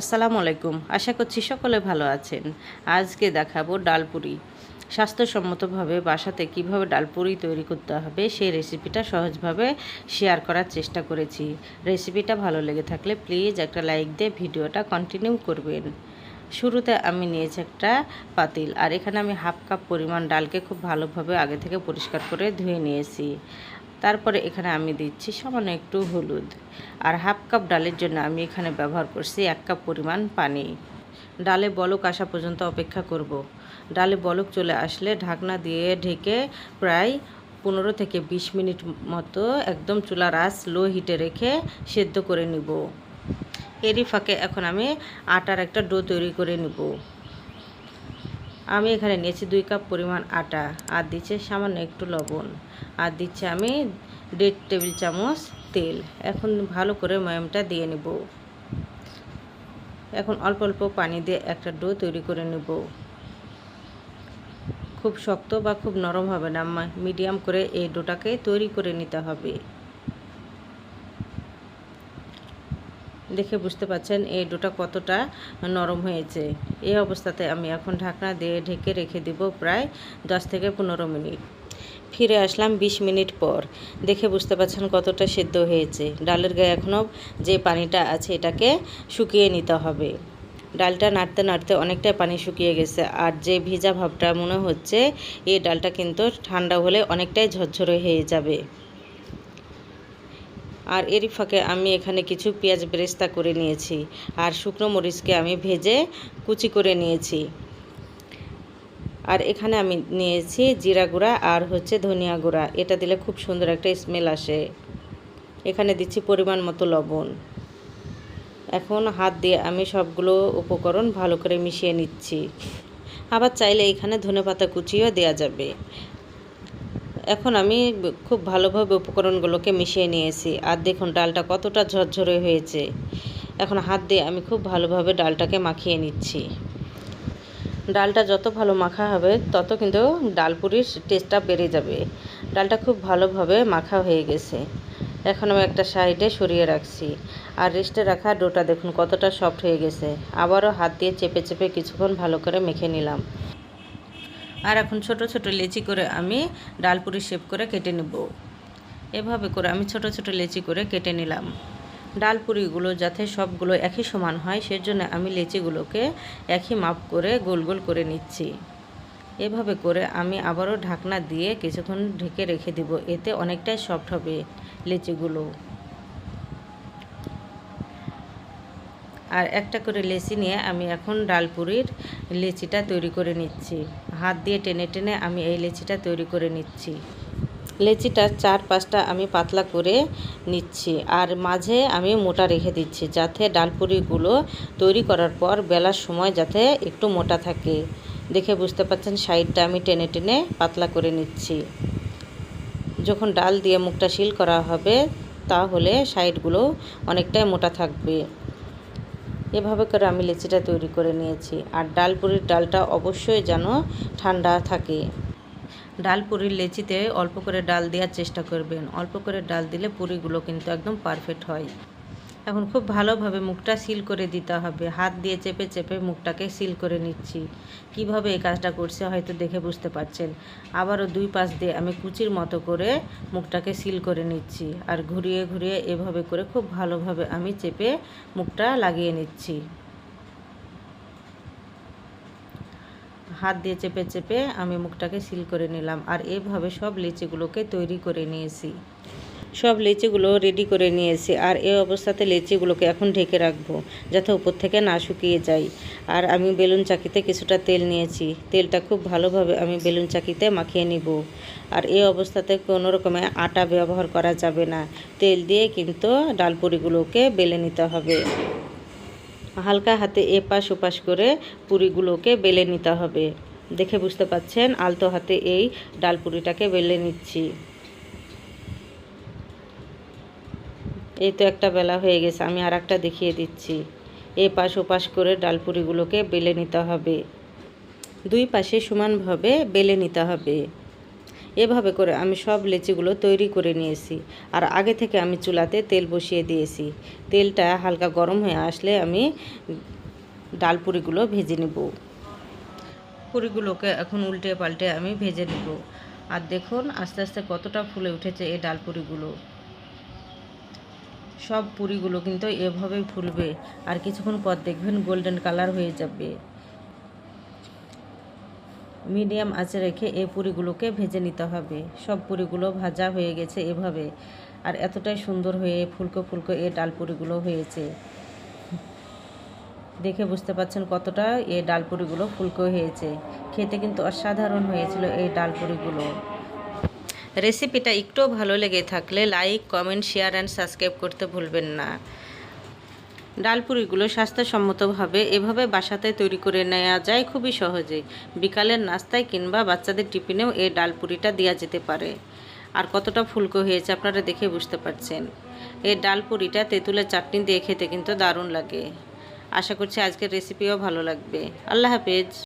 আসসালামু আলাইকুম। আশা করছি সকলে ভালো আছেন। আজকে দেখাবো ডালপুরি। স্বাস্থ্যসম্মতভাবে বাসাতে কীভাবে ডালপুরি তৈরি করতে হবে সেই রেসিপিটা সহজভাবে শেয়ার করার চেষ্টা করেছি। রেসিপিটা ভালো লেগে থাকলে প্লিজ একটা লাইক দিয়ে ভিডিওটা কন্টিনিউ করবেন। শুরুতে আমি নিয়েছি একটা পাতিল, আর এখানে আমি হাফ কাপ পরিমাণ ডালকে খুব ভালোভাবে আগে থেকে পরিষ্কার করে ধুয়ে নিয়েছি। তারপরে এখানে আমি দিচ্ছি সামান্য একটু হলুদ, আর হাফ কাপ ডালের জন্য আমি এখানে ব্যবহার করছি এক কাপ পরিমাণ পানি। ডালে বলক আসা পর্যন্ত অপেক্ষা করব। ডালে বলক চলে আসলে ঢাকনা দিয়ে ঢেকে প্রায় পনেরো থেকে বিশ মিনিট মতো একদম চুলার আঁচ লো হিটে রেখে সেদ্ধ করে নিব। এরই ফাঁকে এখন আমি আটার একটা ডো তৈরি করে নিব। আমি এখানে নিয়েছি দুই কাপ পরিমাণ আটা, আর দিচ্ছে সামান্য একটু লবণ, আর দিচ্ছে আমি দেড় টেবিল চামচ তেল। এখন ভালো করে ময়ামটা দিয়ে নেব। এখন অল্প অল্প পানি দিয়ে একটা ডো তৈরি করে নেব। খুব শক্ত বা খুব নরম হবে না মিডিয়াম করে এই ডোটাকে তৈরি করে নিতে হবে। দেখে বুঝতে পাচ্ছেন এই ডোটা কতটা নরম হয়েছে। এই অবস্থাতে আমি এখন ঢাকনা দিয়ে ঢেকে রেখে দিব প্রায় দশ থেকে পনেরো মিনিট। ফিরে আসলাম ২০ মিনিট পর। দেখে বুঝতে পারছেন কতটা সেদ্ধ হয়েছে। ডালের গায়ে এখনও যে পানিটা আছে এটাকে শুকিয়ে নিতে হবে। ডালটা নাড়তে নাড়তে অনেকটাই পানি শুকিয়ে গেছে আর যে ভিজা ভাবটা মনে হচ্ছে, এই ডালটা কিন্তু ঠান্ডা হলে অনেকটাই ঝরঝরে হয়ে যাবে। আর এরই ফাঁকে আমি এখানে কিছু পেঁয়াজ বেরেস্তা করে নিয়েছি আর শুকনো মরিচকে আমি ভেজে কুচি করে নিয়েছি। আর এখানে আমি নিয়েছি জিরা গুঁড়া আর হচ্ছে ধনিয়া গুঁড়া। এটা দিলে খুব সুন্দর একটা স্মেল আসে। এখানে দিচ্ছি পরিমাণ মতো লবণ। এখন হাত দিয়ে আমি সবগুলো উপকরণ ভালো করে মিশিয়ে নিচ্ছি। আবার চাইলে এখানে ধনে পাতা কুচিও দেওয়া যাবে। এখন আমি খুব ভালোভাবে উপকরণগুলোকে মিশিয়ে নিয়েছি। আর দেখুন, ডালটা কতটা ঝরঝরে হয়েছে। এখন হাত দিয়ে আমি খুব ভালোভাবে ডালটাকে মাখিয়ে নিচ্ছি। ডালটা যত ভালো মাখা হবে, তত কিন্তু ডালপুরির টেস্টটা বেড়ে যাবে। ডালটা খুব ভালোভাবে মাখা হয়ে গেছে। এখন আমি একটা সাইডে সরিয়ে রাখছি। আর রেস্টে রাখা ডোটা দেখুন কতটা সফট হয়ে গেছে। আবারও হাত দিয়ে চেপে চেপে কিছুক্ষণ ভালো করে মেখে নিলাম। আর এখন ছোট ছোট লেচি করে আমি ডালপুরি শেপ করে কেটে নেব। এভাবে করে আমি ছোট ছোট লেচি করে কেটে নিলাম। ডালপুরিগুলো যাতে সবগুলো একই সমান হয়, সেজন্য আমি লেচিগুলোকে একই মাপ করে গোল গোল করে নিচ্ছি। এভাবে করে আমি আবারও ঢাকনা দিয়ে কিছুক্ষণ ঢেকে রেখে দিব, এতে অনেকটাই সফট হবে লেচিগুলো। আর একটা করে লেচি নিয়ে আমি এখন ডালপুরির লেচিটা তৈরি করে নিচ্ছি। হাত দিয়ে টেনে টেনে আমি এই লেচিটা তৈরি করে নিচ্ছি। লেচিটার চার পাঁচটা আমি পাতলা করে নিচ্ছি আর মাঝে আমি মোটা রেখে দিচ্ছি যাতে ডালপুরিগুলো তৈরি করার পর বেলার সময় যাতে একটু মোটা থাকে। দেখে বুঝতে পারছেন সাইডটা আমি টেনে টেনে পাতলা করে নিচ্ছি। যখন ডাল দিয়ে মুখটা শিল করা হবে তাহলে সাইডগুলো অনেকটাই মোটা থাকবে। এভাবে করে আমি লেচিটা তৈরি করে নিয়েছি। আর ডালপুরির ডালটা অবশ্যই যেন ঠান্ডা থাকে। ডাল পুরির লেচিতে অল্প করে ডাল দেওয়ার চেষ্টা করবেন। অল্প করে ডাল দিলে পুরিগুলো কিন্তু একদম পারফেক্ট হয়। এখন খুব ভালোভাবে মুখটা সিল করে দিতে হবে। হাত দিয়ে চেপে চেপে মুখটাকে সিল করে নিচ্ছি। কীভাবে এই কাজটা করছে হয়তো দেখে বুঝতে পারছেন। আবারও দুই পাশ দিয়ে আমি কুচির মতো করে মুখটাকে সিল করে নিচ্ছি। আর ঘুরিয়ে ঘুরিয়ে এভাবে করে খুব ভালোভাবে আমি চেপে মুখটা লাগিয়ে নিচ্ছি। হাত দিয়ে চেপে চেপে আমি মুখটাকে সিল করে নিলাম আর এভাবে সব লিচিগুলোকে তৈরি করে নিয়েছি। সব লিচিগুলো রেডি করে নিয়েছি আর এই অবস্থাতে লিচিগুলোকে এখন ঢেকে রাখব যাতে উপর থেকে না শুকিয়ে যায়। আর আমি বেলুন চাকিতে কিছুটা তেল নিয়েছি। তেলটা খুব ভালোভাবে আমি বেলুন চাকিতে মাখিয়ে নিব। আর এই অবস্থাতে কোনো রকমের আটা ব্যবহার করা যাবে না। তেল দিয়ে কিন্তু ডালপুরিগুলোকে বেলে নিতে হবে। হালকা হাতে এপাশ ওপাশ করে পুরিগুলোকে বেলে নিতে হবে। দেখে বুঝতে পাচ্ছেন, আলতো হাতে এই ডাল পুরিটাকে বেলে নিচ্ছি। এই তো একটা বেলা হয়ে গেছে, আমি আর একটা দেখিয়ে দিচ্ছি। এপাশ ওপাশ করে ডাল ডালপুরিগুলোকে বেলে নিতে হবে। দুই পাশে সমানভাবে বেলে নিতে হবে। এভাবে করে আমি সব লেচিগুলো তৈরি করে নিয়েছি। আর আগে থেকে আমি চুলাতে তেল বসিয়ে দিয়েছি। তেলটা হালকা গরম হয়ে আসলে আমি ডাল পুরিগুলো ভেজে নেব। পুরিগুলোকে এখন উল্টে পাল্টে আমি ভেজে নেব। আর দেখুন, আস্তে আস্তে কতটা ফুলে উঠেছে এই ডাল পুরিগুলো সব পুরিগুলো কিন্তু এভাবেই ফুলবে। আর কিছুক্ষণ পর দেখবেন গোল্ডেন কালার হয়ে যাবে। মিডিয়াম আঁচে রেখে এই পুরিগুলোকে ভেজে নিতে হবে। সব পুরিগুলো ভাজা হয়ে গেছে এভাবে। আর এতটাই সুন্দর হয়ে ফুলকো ফুলকো এই ডাল পুরিগুলো হয়েছে। দেখে বুঝতে পাচ্ছেন কতটা এই ডাল পুরিগুলো ফুলকো হয়েছে। খেতে কিন্তু অসাধারণ হয়েছিল এই ডাল পুরিগুলো। রেসিপিটা একটু ভালো লেগে থাকলে like, comment, share, and subscribe করতে ভুলবেন না। ডালপুরিগুলো স্বাস্থ্যসম্মতভাবে এভাবে বাসাতে তৈরি করে নেওয়া যায় খুবই সহজে বিকালের নাস্তায় কিংবা বাচ্চাদের টিফিনেও এই ডালপুরিটা দেওয়া যেতে পারে। আর কতটা ফুলকো হয়েছে আপনারা দেখে বুঝতে পারছেন। এই ডালপুরিটা তেঁতুলের চাটনি দিয়ে খেতে কিন্তু দারুণ লাগে। আশা করছি আজকের রেসিপিও ভালো লাগবে। আল্লাহ হাফেজ।